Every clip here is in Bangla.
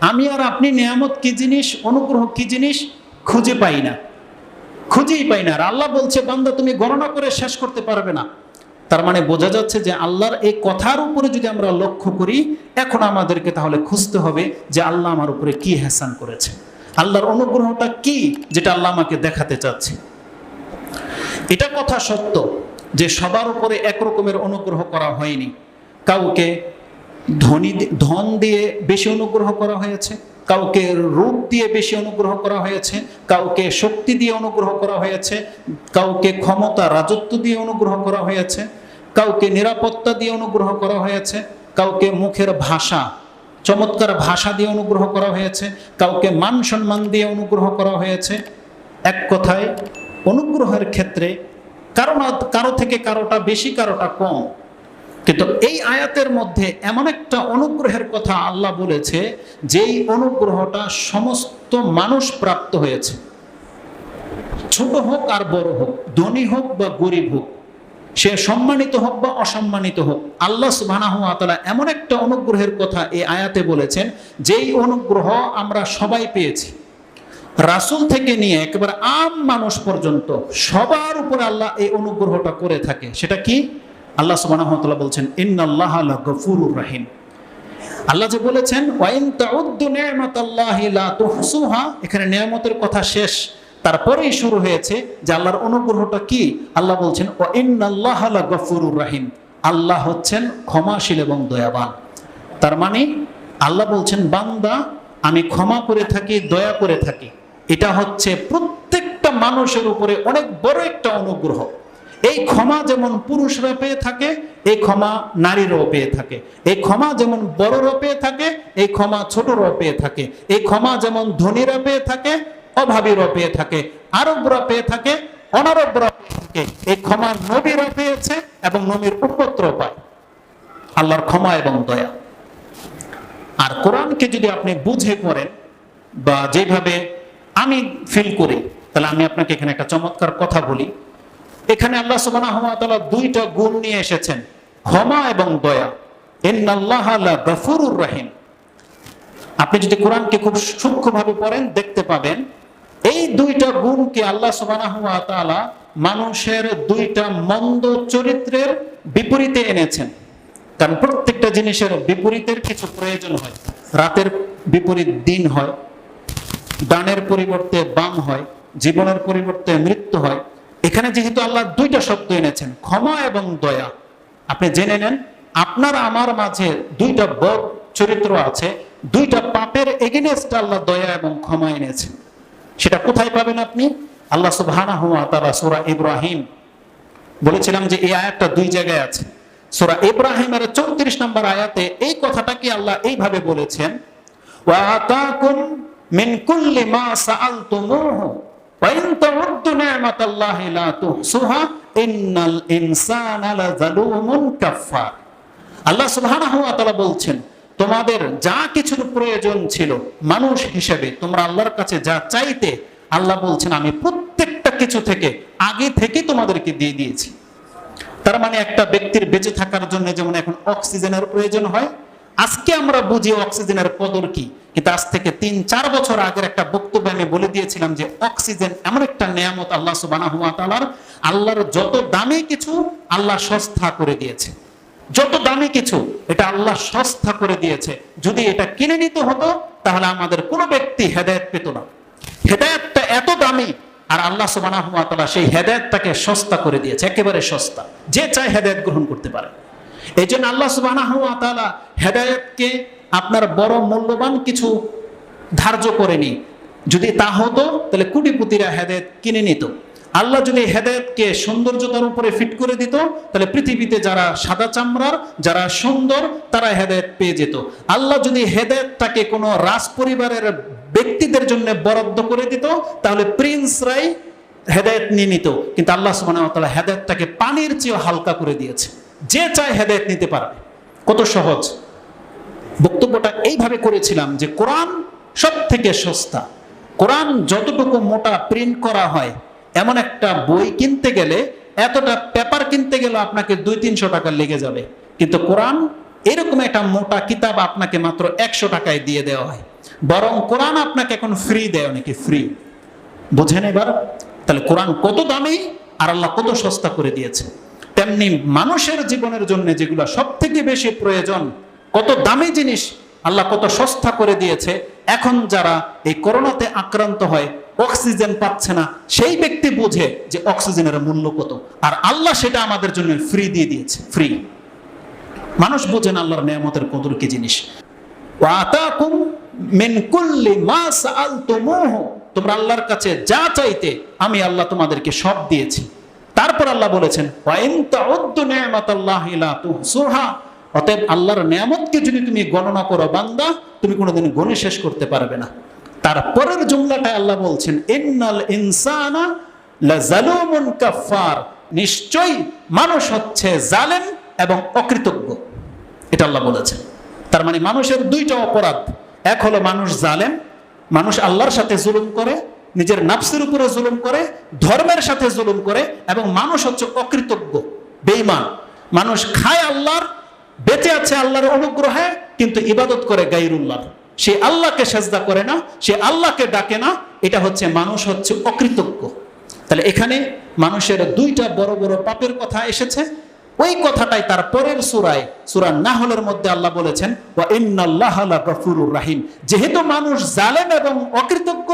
আমি আর আপনি নিয়ামত কি জিনিস, অনুগ্রহ কি জিনিস খুঁজে পাই না। খুঁজেই পাই না। আর আল্লাহ বলছে, বান্দা, তুমি গণনা করে শেষ করতে পারবে না। তার মানে বোঝা যাচ্ছে যে আল্লাহর এই কথার উপরে যদি আমরা লক্ষ্য করি, এখন আমাদেরকে তাহলে খুঁজতে হবে যে আল্লাহ আমার উপরে কি হেসান করেছে। আল্লাহর অনুগ্রহটা কি যেটা আল্লাহ আমাকে দেখাতে চাচ্ছে? এটা কথা সত্য যে সবার উপরে একরকমের অনুগ্রহ করা হয়নি। কাউকে ধনী ধন দিয়ে বেশি অনুগ্রহ করা হয়েছে, কাউকে রূপ দিয়ে বেশি অনুগ্রহ করা হয়েছে, কাউকে শক্তি দিয়ে অনুগ্রহ করা হয়েছে, কাউকে ক্ষমতা, রাজত্ব দিয়ে অনুগ্রহ করা হয়েছে, কাউকে নিরাপত্তা দিয়ে অনুগ্রহ করা হয়েছে, কাউকে মুখের ভাষা, চমৎকার ভাষা দিয়ে অনুগ্রহ করা হয়েছে, কাউকে মান সম্মান দিয়ে অনুগ্রহ করা হয়েছে। এক কথায়, অনুগ্রহের ক্ষেত্রে কারও কারও থেকে কারোটা বেশি, কারোটা কম। কিন্তু এই আয়াতের মধ্যে এমন একটা অনুগ্রহের কথা আল্লাহ বলেছে, যেই অনুগ্রহটা সমস্ত মানুষ প্রাপ্ত হয়েছে। ছোট হোক আর বড় হোক, ধনী হোক বা গরিব হোক, সে সম্মানিত হোক বা অসম্মানিত হোক, আল্লাহ সুবহানাহু ওয়া তাআলা এমন একটা অনুগ্রহের কথা এই আয়াতে বলেছেন, যেই অনুগ্রহ আমরা সবাই পেয়েছি। রাসূল থেকে নিয়ে একেবারে আম মানুষ পর্যন্ত সবার উপরে আল্লাহ এই অনুগ্রহটা করে থাকে। সেটা কি? আল্লাহ তাআলা বলছেন, ইন্নাল্লাহা লাগফুরুর রাহিম। আল্লাহ যে বলেছেন, ওয়াইন এখানে নিয়ামতের কথা শেষ। তারপরেই শুরু হয়েছে যে আল্লাহর অনুগ্রহটা কি? আল্লাহ বলছেন, ওয়া ইন্নাল্লাহা লাগফুরুর রাহিম। আল্লাহ হচ্ছেন ক্ষমাশীল এবং দয়াবান। তার মানে আল্লাহ বলছেন, বান্দা, আমি ক্ষমা করে থাকি, দয়া করে থাকি। এটা হচ্ছে প্রত্যেকটা মানুষের উপরে অনেক বড় একটা অনুগ্রহ। এই ক্ষমা যেমন পুরুষরা পেয়ে থাকে, এই ক্ষমা নারীরাও পেয়ে থাকে। এই ক্ষমা যেমন বড়রা পেয়ে থাকে, এই ক্ষমা ছোটরাও পেয়ে থাকে। এই ক্ষমা যেমন ধনীরা পেয়ে থাকে অভাবীরা পেয়ে থাকে। আরবরা পেয়ে থাকে, অনারবরা পেয়ে থাকে। এই ক্ষমা নবীরা পেয়েছে এবং নবীর উপত্র পায়। আল্লাহর ক্ষমা এবং দয়া। আর কোরআনকে যদি আপনি বুঝে করেন বা যেভাবে আমি ফিল করি, তাহলে আমি আপনাকে এখানে একটা চমৎকার কথা বলি। এখানে আল্লাহ তাআলা দুইটা গুণ নিয়ে এসেছেন, ক্ষমা এবং দয়া। রহিম। আপনি যদি কোরআনকে খুব সূক্ষ্মভাবে পড়েন, দেখতে পাবেন, এই দুইটা গুণকে আল্লাহ তাআলা মানুষের দুইটা মন্দ চরিত্রের বিপরীতে এনেছেন। কারণ প্রত্যেকটা জিনিসের বিপরীতের কিছু প্রয়োজন হয়। রাতের বিপরীত দিন হয় ডানের পরিবর্তে বাম হয়, জীবনের পরিবর্তে মৃত্যু হয় এখানে যেহেতু আল্লাহ দুইটা শব্দ এনেছেন, ক্ষমা এবং দয়া। আপনি জেনে নেন, আপনার আমার মাঝে দুইটা বদ চরিত্র আছে, দুইটা পাপের এগেনেস্ট আল্লাহ দয়া এবং ক্ষমা এনেছেন সেটা কোথায় পাবেন আপনি? আল্লাহ সুবহানাহু ওয়া তাআলা সূরা ইব্রাহিম বলেছিলাম যে এই আয়াতটা দুই জায়গায় আছে। সূরা ইব্রাহিমের 34 নম্বর আয়াতে এই কথাটাকে আল্লাহ এইভাবে বলেছেন? ওয়া আতাকুম মিন কুল্লি মা সাআলতুমুহু। বলছেন, তোমাদের যা কিছুর প্রয়োজন ছিল, মানুষ হিসেবে তোমরা আল্লাহর কাছে যা চাইতে, আল্লাহ বলছেন, আমি প্রত্যেকটা কিছু থেকে আগে থেকে তোমাদেরকে দিয়ে দিয়েছি। তার মানে একটা ব্যক্তির বেঁচে থাকার জন্য যেমন এখন অক্সিজেনের প্রয়োজন হয় আজকে আমরা বুঝি অক্সিজেনের কদর কি? কিন্তু আজ থেকে তিন, চার বছর আগের একটা বক্তব্য আমি বলে দিয়েছিলাম যে অক্সিজেন এমন একটা নিয়ামত আল্লাহ সুবহানাহু ওয়া তাআলার আল্লাহর যত দামি কিছু আল্লাহ সস্তা করে দিয়েছে। যত দামি কিছু এটা আল্লাহ সস্তা করে দিয়েছে। যদি এটা কিনে নিতে হতো, তাহলে আমাদের কোনো ব্যক্তি হেদায়েত পেত না। হেদায়েতটা এত দামি, আর আল্লাহ সুবহানাহু ওয়া তাআলা সেই হেদায়েতটাকে সস্তা করে দিয়েছে, একেবারে সস্তা। যে চায় হেদায়েত গ্রহণ করতে পারে। এই জন্য আল্লাহ তাআলা হেদায়েতকে আপনার বড় মূল্যবান কিছু ধার্য করেনি যদি তা হতো, তাহলে কুটিপুতিরা হেদায়েত কিনে নিত। আল্লাহ যদি হেদায়তকে সৌন্দর্যতার উপরে ফিট করে দিত, তাহলে পৃথিবীতে যারা সাদা চামড়ার, যারা সুন্দর, তারা হেদায়েত পেয়ে যেত। আল্লাহ যদি হেদায়েতটাকে কোনো রাজ পরিবারের ব্যক্তিদের জন্য বরাদ্দ করে দিত, তাহলে প্রিন্সরাই হেদায়েত নিয়ে নিত। কিন্তু আল্লাহ তাআলা হেদায়েতটাকে পানির চেয়ে হালকা করে দিয়েছে। যে চায় হেদায়েত নিতে পারবে। কত সহজ। বক্তব্যটা এইভাবে করেছিলাম যে কোরআন সব থেকে সস্তা। কোরআন যতটুকু মোটা প্রিন্ট করা হয়, এমন একটা বই কিনতে গেলে এতটা পেপার কিনতে গেলে আপনাকে দুই তিনশো টাকা লেগে যাবে। কিন্তু কোরআন এরকম একটা মোটা কিতাব আপনাকে মাত্র একশো টাকায় দিয়ে দেওয়া হয়। বরং কোরআন আপনাকে এখন ফ্রি দেয় অনেকে ফ্রি বোঝেন এবার? তাহলে কোরআন কত দামি আর আল্লাহ কত সস্তা করে দিয়েছে। তেমনি মানুষের জীবনের জন্য যেগুলো সব থেকে বেশি প্রয়োজন, কত দামি জিনিস আল্লাহ কত সস্তা করে দিয়েছে, এখন যারা এই করোনাতে আক্রান্ত হয়, অক্সিজেন পাচ্ছে না, সেই ব্যক্তি বুঝে যে অক্সিজেনের মূল্য কত। আর আল্লাহ সেটা আমাদের জন্য ফ্রি দিয়ে দিয়েছে ফ্রি মানুষ বোঝেন আল্লাহর নিয়ামতের কদর কি জিনিস। তোমরা আল্লাহর কাছে যা চাইতে, আমি আল্লাহ তোমাদেরকে সব দিয়েছি। তারপর আল্লাহ বলেছেন অতএব আল্লাহর নিয়ামতকে যদি তুমি গণনা করো বান্দা, তুমি কোনোদিন গণে শেষ করতে পারবে না। তারপরের জুমলাটায় আল্লাহ বলছেন, ইন্নাল ইনসানা লাজালুমুন কাফফার। নিশ্চয়ই মানুষ হচ্ছে জালেম এবং অকৃতজ্ঞ। এটা আল্লাহ বলেছেন। তার মানে মানুষের দুইটা অপরাধ। এক হলো মানুষ জালেম, মানুষ আল্লাহর সাথে জুলুম করে নিজের নাফসের উপরে জুলুম করে, ধর্মের সাথে জুলুম করে এবং মানুষ হচ্ছে অকৃতজ্ঞ, বেঈমান। মানুষ খায় আল্লাহর, বেঁচে আছে আল্লাহর অনুগ্রহে, কিন্তু ইবাদত করে গাইরুল্লাহ সে আল্লাহকে সেজদা করে না, সে আল্লাহকে ডাকে না, এটা হচ্ছে মানুষ হচ্ছে অকৃতজ্ঞ। তাহলে এখানে মানুষের দুইটা বড় বড় পাপের কথা এসেছে। ওই কথাটাই তার পরের সুরায়, সুরা নাহলের মধ্যে আল্লাহ বলেছেন রাহিম। যেহেতু মানুষ জালেম এবং অকৃতজ্ঞ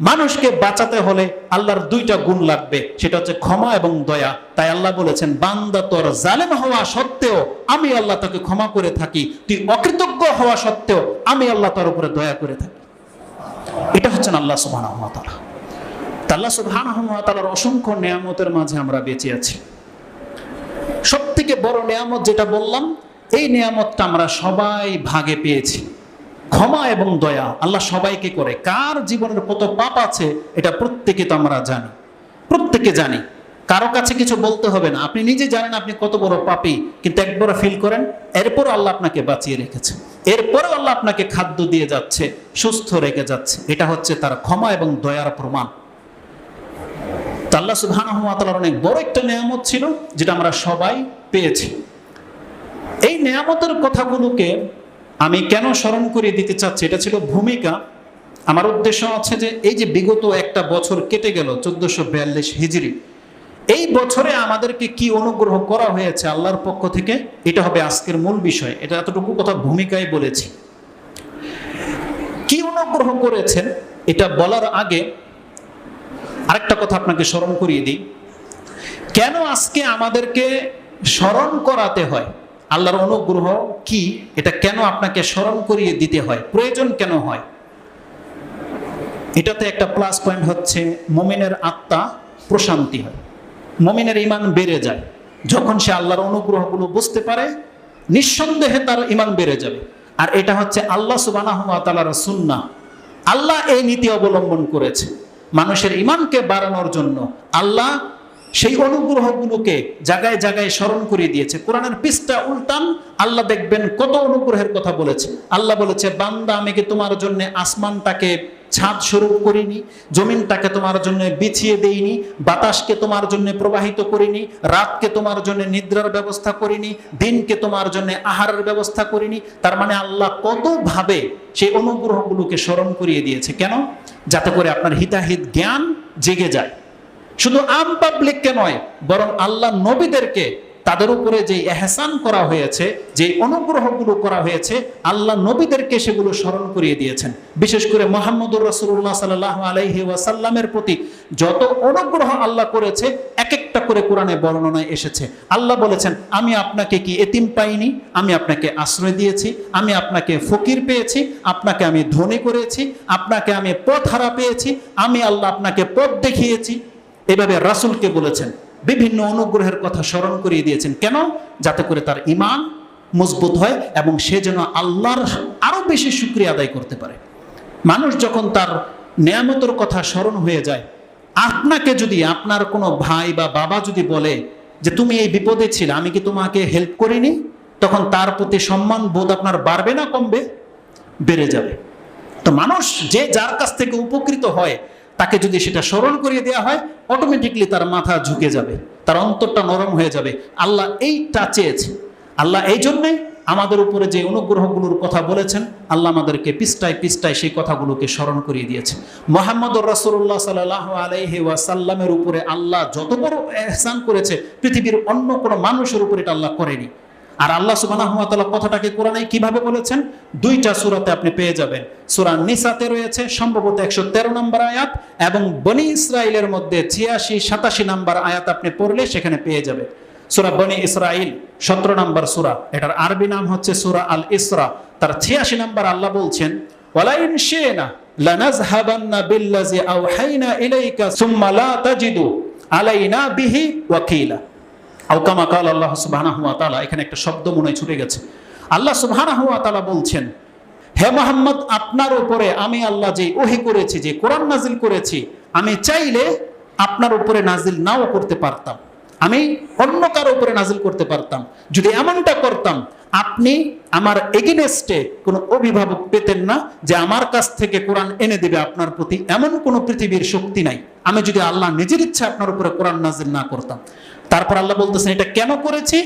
মানুষকে বাঁচাতে হলে আল্লাহর দুইটা গুণ লাগবে। সেটা হচ্ছে ক্ষমা এবং দয়া। তাই আল্লাহ বলেছেন, বান্দা তোর জালেম হওয়া সত্ত্বেও আমি আল্লাহ তাকে ক্ষমা করে থাকি। তুই অকৃতজ্ঞ হওয়া সত্ত্বেও আমি আল্লাহ তার উপরে দয়া করে থাকি। এটা হচ্ছেন আল্লাহ তা আল্লাহ সুবহানাহু অসংখ্য নিয়ামতের মাঝে আমরা বেঁচে আছি। সব থেকে বড় নিয়ামত যেটা বললাম, এই নিয়ামতটা আমরা সবাই ভাগে পেয়েছি। ক্ষমা এবং দয়া আল্লাহ সবাইকে করে। কার জীবনের কত পাপ আছে, এটা প্রত্যেকে তো আমরা জানি। প্রত্যেকে জানি। কারও কাছে কিছু বলতে হবে না। আপনি নিজে জানেন আপনি কত বড় পাপি, কিন্তু একবার ফিল করেন এরপর আল্লাহ আপনাকে বাঁচিয়ে রেখেছে। এরপরেও আল্লাহ আপনাকে খাদ্য দিয়ে যাচ্ছে, সুস্থ রেখে যাচ্ছে। এটা হচ্ছে তার ক্ষমা এবং দয়ার প্রমাণ। আল্লাহ ওয়া অনেক বড় একটা নিয়ামত ছিল, যেটা আমরা সবাই পেয়েছি। এই নিয়ামতের কথাগুলোকে আমি কেন স্মরণ করিয়ে দিতে চাচ্ছি? এটা ছিল ভূমিকা। আমার উদ্দেশ্য আছে যে এই যে বিগত একটা বছর কেটে গেল, চোদ্দশো বিয়াল্লিশ হিজড়ি। এই বছরে আমাদেরকে কি অনুগ্রহ করা হয়েছে আল্লাহর পক্ষ থেকে? এটা হবে আজকের মূল বিষয়। এটা এতটুকু কথা ভূমিকায় বলেছি। কি অনুগ্রহ করেছেন? এটা বলার আগে আরেকটা কথা আপনাকে স্মরণ করিয়ে দিই। কেন আজকে আমাদেরকে স্মরণ করাতে হয়? আল্লাহর অনুগ্রহ কি? এটা কেন আপনাকে স্মরণ করিয়ে দিতে হয়? প্রয়োজন কেন হয়? এটাতে একটা প্লাস পয়েন্ট হচ্ছে মমিনের আত্মা প্রশান্তি হয়। মমিনের ইমান বেড়ে যায়। যখন সে আল্লাহর অনুগ্রহগুলো বুঝতে পারে, নিঃসন্দেহে তার ইমান বেড়ে যাবে। আর এটা হচ্ছে আল্লাহ তালার সুন্না আল্লাহ এই নীতি অবলম্বন করেছে। মানুষের ইমানকে বাড়ানোর জন্য আল্লাহ সেই অনুগ্রহগুলোকে জায়গায় জায়গায় স্মরণ করিয়ে দিয়েছে। কোরআনের পৃষ্ঠা উল্টান, আল্লাহ দেখবেন কত অনুগ্রহের কথা বলেছে। আল্লাহ বলেছে, বান্দা, আমি কি তোমার জন্য আসমানটাকে ছাদ স্বরূপ করিনি? জমিনটাকে তোমার জন্য বিছিয়ে দেইনি? বাতাসকে তোমার জন্য প্রবাহিত করিনি? রাতকে তোমার জন্য নিদ্রার ব্যবস্থা করিনি? দিনকে তোমার জন্য আহারের ব্যবস্থা করিনি? তার মানে আল্লাহ কতভাবে সেই অনুগ্রহগুলোকে স্মরণ করিয়ে দিয়েছে। কেন? যাতে করে আপনার হিতাহিত জ্ঞান জেগে যায়। শুধু আম পাবলিককে নয়, বরং আল্লাহ নবীদেরকে তাদের উপরে যে এহসান করা হয়েছে যে অনুগ্রহগুলো করা হয়েছে, আল্লাহ নবীদেরকে সেগুলো স্মরণ করিয়ে দিয়েছেন। বিশেষ করে মোহাম্মদুর রসুল্লাহ সাল্লাহ আলহি ওয়াসাল্লামের প্রতি যত অনুগ্রহ আল্লাহ করেছে এক একটা করে কোরআনে বর্ণনায় এসেছে। আল্লাহ বলেছেন, আমি আপনাকে কি এতিম পাইনি? আমি আপনাকে আশ্রয় দিয়েছি। আমি আপনাকে ফকির পেয়েছি। আপনাকে আমি ধনী করেছি। আপনাকে আমি পথ হারা পেয়েছি। আমি আল্লাহ আপনাকে পথ দেখিয়েছি। এভাবে রাসুলকে বলেছেন, বিভিন্ন অনুগ্রহের কথা স্মরণ করিয়ে দিয়েছেন। কেন? যাতে করে তার ইমান মজবুত হয় এবং সে যেন আল্লাহর আরও বেশি শুক্রিয়া আদায় করতে পারে। মানুষ যখন তার নিয়ামতের কথা স্মরণ হয়ে যায়, আপনাকে যদি আপনার কোনো ভাই বা বাবা যদি বলে যে, তুমি এই বিপদে ছিলে, আমি কি তোমাকে হেল্প করিনি? তখন তার প্রতি সম্মান বোধ আপনার বাড়বে না, কমবে, বেড়ে যাবে। তো মানুষ যে যার কাছ থেকে উপকৃত হয় তাকে যদি সেটা স্মরণ করিয়ে দেওয়া হয় অটোমেটিকলি তার মাথা ঝুঁকে যাবে, তার অন্তরটা নরম হয়ে যাবে। আল্লাহ এইটা চেয়েছে। আল্লাহ এই জন্যে আমাদের উপরে যে অনুগ্রহগুলোর কথা বলেছেন, আল্লাহ আমাদেরকে পিস্টায় পিস্টায় সেই কথাগুলোকে স্মরণ করিয়ে দিয়েছে। মোহাম্মদ রসুল্লাহ সাল্লাহ আলাইহি ওয়াসাল্লামের উপরে আল্লাহ যত বড় এহসান করেছে, পৃথিবীর অন্য কোনো মানুষের উপরে এটা আল্লাহ করেনি। আর আল্লাহ ওয়া কথাটাকে কোরআনে কীভাবে বলেছেন? দুইটা সুরাতে আপনি পেয়ে যাবেন। সূরা নিসাতে রয়েছে, সম্ভবত 113 নম্বর আয়াত, এবং বনি ইসরাইলের মধ্যে 86 87 নম্বর আয়াত আপনি পড়লে সেখানে পেয়ে যাবেন। সুরা বনি ইসরাইল 17 নম্বর সুরা। এটার আরবি নাম হচ্ছে সুরা আল ইসরা তার 86 নম্বর আল্লাহ বলছেন ওয়ালা ইন শিনা লানাযহাবান্না বিল্লাযী আওহাইনা ইলাইকা সুম্মা লা তাজিদু আলাইনা বিহি ওয়াকিলা। আউকামা আল্লাহ সুবহানাহু ওয়া তাআলা, এখানে একটা শব্দ মনে ছুটে গেছে। আল্লাহ বলছেন, হে মোহাম্মদ, আপনার উপরে আমি আল্লাহ যে ওহি করেছি, যে কোরআন নাজিল করেছি, আমি চাইলে আপনার উপরে নাজিল নাও করতে পারতাম। আমি অন্য কারও উপরে নাজিল করতে পারতাম। যদি এমনটা করতাম, আপনি আমার এগেনেস্টে কোনো অভিভাবক পেতেন না যে আমার কাছ থেকে কোরআন এনে দেবে। আপনার প্রতি এমন কোনো পৃথিবীর শক্তি নাই। আমি যদি আল্লাহ নিজের ইচ্ছা আপনার উপরে কোরআন নাজিল না করতাম তারপর আল্লাহ বলতেছেন, এটা কেন করেছি?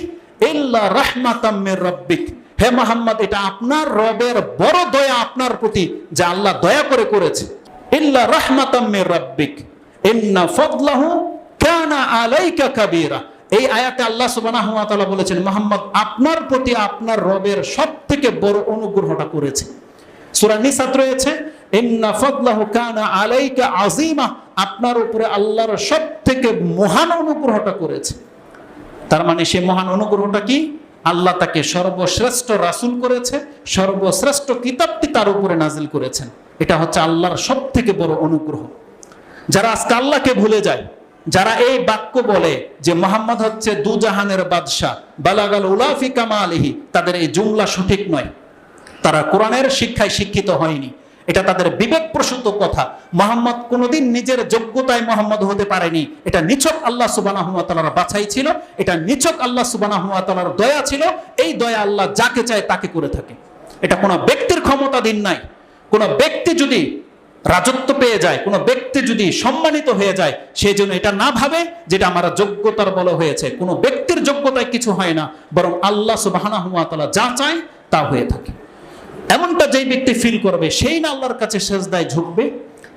ইল্লা রাহমাতাম্মির রব্বিক। হে মোহাম্মদ, এটা আপনার রবের বড় দয়া আপনার প্রতি যা আল্লাহ দয়া করে করেছে। ইল্লা রাহমাতাম্মির রব্বিক। ইন্না ফাদলাহু কানা আলাইকা কাবীরা। এই আয়াতে আল্লাহ সুবহানাহু ওয়া তাআলা বলেছেন, মোহাম্মদ, আপনার প্রতি আপনার রবের সবথেকে বড় অনুগ্রহটা করেছে। সূরা নিসাত রয়েছে, ইন্না ফাদলাহু কানা আলাইকা আযীমা। আপনার উপরে আল্লাহর সবথেকে মহান অনুগ্রহটা করেছে। তার মানে সে মহান অনুগ্রহটা কি? আল্লাহ তাকে সর্বশ্রেষ্ঠ রাসূল করেছে, সর্বশ্রেষ্ঠ কিতাবটি তার উপরে নাজিল করেছেন। এটা হচ্ছে আল্লাহর সবথেকে বড় অনুগ্রহ। যারা আজকে আল্লাহকে ভুলে যায়, যারা এই বাক্য বলে যে মোহাম্মদ হচ্ছে দুজাহানের বাদশাহ, বালাগাল উলাফি কামা আলিহি তাদের এই জুমলা সঠিক নয়। তারা কোরআনের শিক্ষায় শিক্ষিত হয়নি। এটা তাদের বিবেক প্রসূত কথা। মোহাম্মদ কোনোদিন নিজের যোগ্যতায় মোহাম্মদ হতে পারেনি। এটা নিছক আল্লাহ সুবানাহ তালার বাছাই ছিল। এটা নিছক আল্লাহ সুবানাহ তালার দয়া ছিল। এই দয়া আল্লাহ যাকে চায় তাকে করে থাকে। এটা কোনো ব্যক্তির ক্ষমতাধীন নাই। কোনো ব্যক্তি যদি রাজত্ব পেয়ে যায়, কোনো ব্যক্তি যদি সম্মানিত হয়ে যায় সেই জন্য এটা না ভাবে যেটা আমার যোগ্যতার বলে হয়েছে। কোনো ব্যক্তির যোগ্যতায় কিছু হয় না, বরং আল্লাহ সুবাহ যা চায় তা হয়ে থাকে। এমনটা যেই ব্যক্তি ফিল করবে, সেই না আল্লাহর কাছে সেজদায় ঝুঁকবে।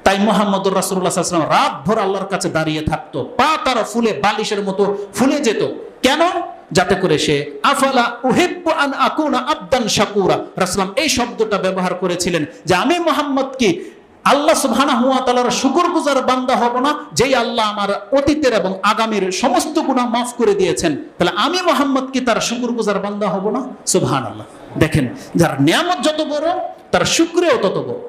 তাই মোহাম্মদ রাসুল্লাহাম রাত ভর আল্লাহর কাছে দাঁড়িয়ে থাকতো। পা তার ফুলে বালিশের মতো ফুলে যেত। কেন? যাতে করে সে, আফালা উহিব্বু আন আকুনা আবদান শাকুরা? রাসূলুল্লাহ এই শব্দটা ব্যবহার করেছিলেন যে, আমি মোহাম্মদ কি? আল্লাহ সুবহানাহু ওয়া তাআলার শুকরগুজার বান্দা হব না, যেই আল্লাহ আমার অতীতের এবং আগামীর সমস্ত গুনাহ মাফ করে দিয়েছেন? তাহলে আমি মোহাম্মদ কি তার শুকরগুজার বান্দা হব না? সুবহানাল্লাহ। দেখেন যার নিয়ামত যত বড় তার শুক্রেও তত বড়।